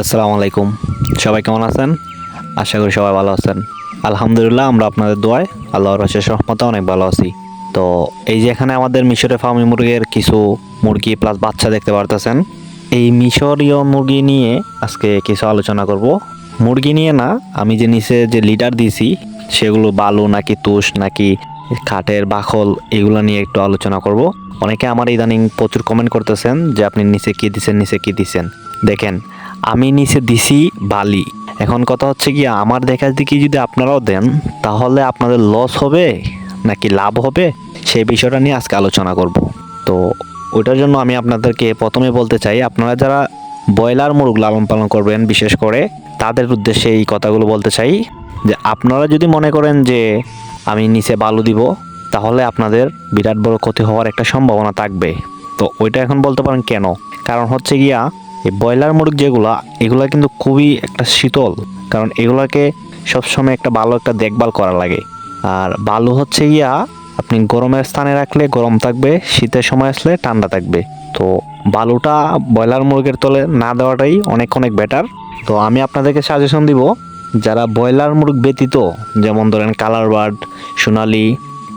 আসসালামু আলাইকুম। সবাই কেমন আছেন? আশা করি সবাই ভালো আছেন। আলহামদুলিল্লাহ, আমরা আপনাদের দোয়ায় আল্লাহর রশের সহমতে অনেক ভালো আছি। তো এই যে এখানে আমাদের মিশরে ফার্মি মুরগির কিছু মুরগি প্লাস বাচ্চা দেখতে পারতেছেন। এই মিশরীয় মুরগি নিয়ে আজকে কিছু আলোচনা করব। মুরগি নিয়ে না, আমি যে নিচে যে লিডার দিয়েছি সেগুলো বালু নাকি তুষ নাকি খাটের বাখল, এগুলো নিয়ে একটু আলোচনা করব। অনেকে আমার ইদানিং প্রচুর কমেন্ট করতেছেন যে আপনি নিচে কী দিছেন, নিচে কী দিছেন। দেখেন আমি নিচে দিছি বালি। এখন কথা হচ্ছে কি, আমার দেখা দেখি যদি আপনারাও দেন, তাহলে আপনাদের লস হবে নাকি লাভ হবে? সেই বিষয়টা নিয়ে আজকে আলোচনা করব। তো ওইটার জন্য আমি আপনাদেরকে প্রথমে বলতে চাই, আপনারা যারা ব্রয়লার মুরগ লালন পালন করবেন, বিশেষ করে তাদের উদ্দেশ্যে এই কথাগুলো বলতে চাই, যে আপনারা যদি মনে করেন যে আমি নিচে বালু দিব, তাহলে আপনাদের বিরাট বড় ক্ষতি হওয়ার একটা সম্ভাবনা থাকবে। তো ওইটা এখন বলতে পারেন কেন? কারণ হচ্ছে গিয়া এই ব্রয়লার মুরগ যেগুলা, এগুলা কিন্তু খুবই একটা শীতল, কারণ এগুলাকে সবসময় একটা ভালো একটা দেখভাল করা লাগে। আর বালু হচ্ছে ইয়া আপনি গরমের স্থানে রাখলে গরম থাকবে, শীতের সময় আসলে ঠান্ডা থাকবে। তো বালুটা ব্রয়লার মুরগের তলে না দেওয়াটাই অনেক অনেক বেটার তো আমি আপনাদেরকে সাজেশন দিব, যারা ব্রয়লার মুরগ ব্যতীত, যেমন ধরেন কালার বার্ড, সোনালি,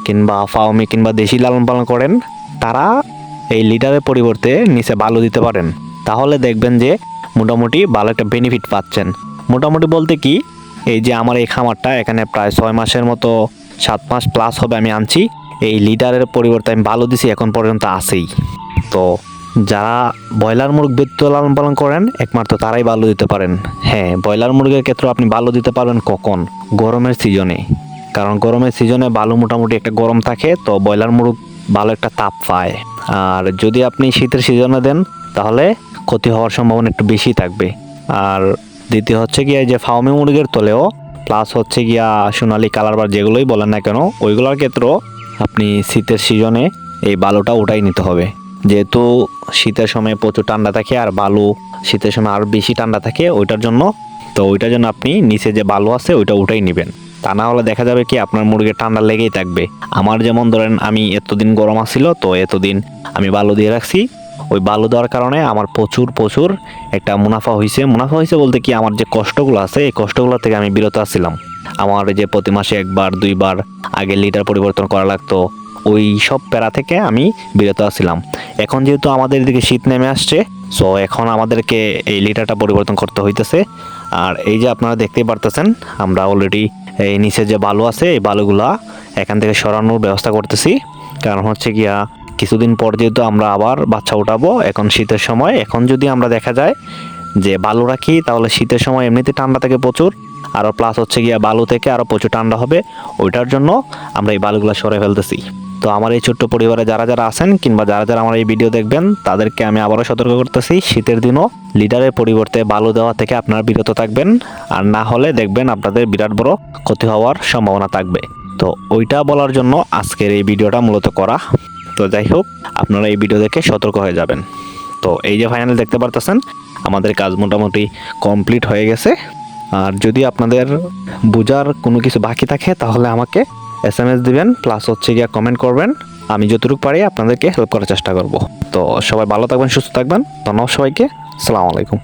কিংবা ফাউমি কিংবা দেশি লালন পালন করেন, তারা এই লিটারের পরিবর্তে নিচে বালু দিতে পারেন। তাহলে দেখবেন যে মোটামুটি ভালো একটা বেনিফিট পাচ্ছেন। মোটামুটি বলতে কি, এই যে আমার এই খামারটা, এখানে প্রায় ছয় মাসের মতো, সাত মাস প্লাস হবে আমি আনছি। এই লিটারের পরিবর্তে আমি ভালো দিছি, এখন পর্যন্ত আসেই তো যারা ব্রয়লার মুরগ ব্যতীত লালন পালন করেন, একমাত্র তারাই ভালো দিতে পারেন। হ্যাঁ ব্রয়লার মুরগের ক্ষেত্রে আপনি ভালো দিতে পারবেন কখন? গরমের সিজনে কারণ গরমের সিজনে ভালো মোটামুটি একটা গরম থাকে, তো ব্রয়লার মুরগ ভালো একটা তাপ পায়। আর যদি আপনি শীতের সিজনে দেন, তাহলে ক্ষতি হওয়ার সম্ভাবনা একটু বেশি থাকবে। আর দ্বিতীয় হচ্ছে গিয়া যে ফাউমি মুরগের তলেও প্লাস হচ্ছে গিয়া সোনালি কালার বা যেগুলোই বলেন না কেন, ওইগুলোর ক্ষেত্রেও আপনি শীতের সিজনে এই বালুটা ওটাই নিতে হবে। যেহেতু শীতের সময় প্রচুর ঠান্ডা থাকে আর বালু শীতের সময় আরও বেশি ঠান্ডা থাকে ওইটার জন্য, তো ওইটার জন্য আপনি নিচে যে বালু আছে ওইটা ওটাই নেবেন। তা না হলে দেখা যাবে কি আপনার মুরগির ঠান্ডা লেগেই থাকবে। আমার যেমন ধরেন আমি এতদিন গরম আসছিল তো এতদিন আমি বালু দিয়ে রাখছি ওই বালু দেওয়ার কারণে আমার প্রচুর প্রচুর একটা মুনাফা হয়েছে মুনাফা হয়েছে বলতে কি আমার যে কষ্টগুলো আছে, এই কষ্টগুলো থেকে আমি বিরত আসছিলাম আমার যে প্রতি মাসে একবার, দুইবার আগে লিটার পরিবর্তন করা লাগতো, ওই সব প্যারা থেকে আমি বিরত আসছিলাম এখন যেহেতু আমাদের দিকে শীত নেমে আসছে সো এখন আমাদেরকে এই লিটারটা পরিবর্তন করতে হইতেছে। আর এই যে আপনারা দেখতেই পারতেছেন, আমরা অলরেডি এই নিচে যে বালু আছে, এই বালুগুলা এখান থেকে সরানোর ব্যবস্থা করতেছি। কারণ হচ্ছে গিয়া কিছুদিন পর যেহেতু আমরা আবার বাচ্চা উঠাবো, এখন শীতের সময়, এখন যদি আমরা দেখা যায় যে বালু রাখি তাহলে শীতের সময় এমনিতে ঠান্ডা থাকে প্রচুর আরও প্লাস হচ্ছে গিয়া বালু থেকে আরও প্রচুর ঠান্ডা হবে, ওইটার জন্য আমরা এই বালুগুলো সরে ফেলতেছি। তো আমার এই ছোট্ট পরিবারে যারা যারা আছেন কিংবা যারা যারা আমার এই ভিডিও দেখবেন, তাদেরকে আমি আবারও সতর্ক করতেছি, শীতের দিনও লিডারের পরিবর্তে বালু দেওয়া থেকে আপনারা বিরত থাকবেন, আর না হলে দেখবেন আপনাদের বিরাট বড় ক্ষতি হওয়ার সম্ভাবনা থাকবে। তো ওইটা বলার জন্য আজকের এই ভিডিওটা মূলত করা। তো যাই হোক, আপনারা এই ভিডিও দেখে সতর্ক হয়ে যাবেন। তো এই যে ফাইনাল দেখতে পারতেছেন, আমাদের কাজ মোটামুটি কমপ্লিট হয়ে গেছে। আর যদি আপনাদের বোঝার কোনো কিছু বাকি থাকে, তাহলে আমাকে এস এম এস দিবেন প্লাস হচ্ছে গিয়ে কমেন্ট করবেন। আমি যতটুকু পারি আপনাদেরকে হেল্প করার চেষ্টা করব। তো সবাই ভালো থাকবেন, সুস্থ থাকবেন। ধন্যবাদ সবাইকে। সালাম আলাইকুম।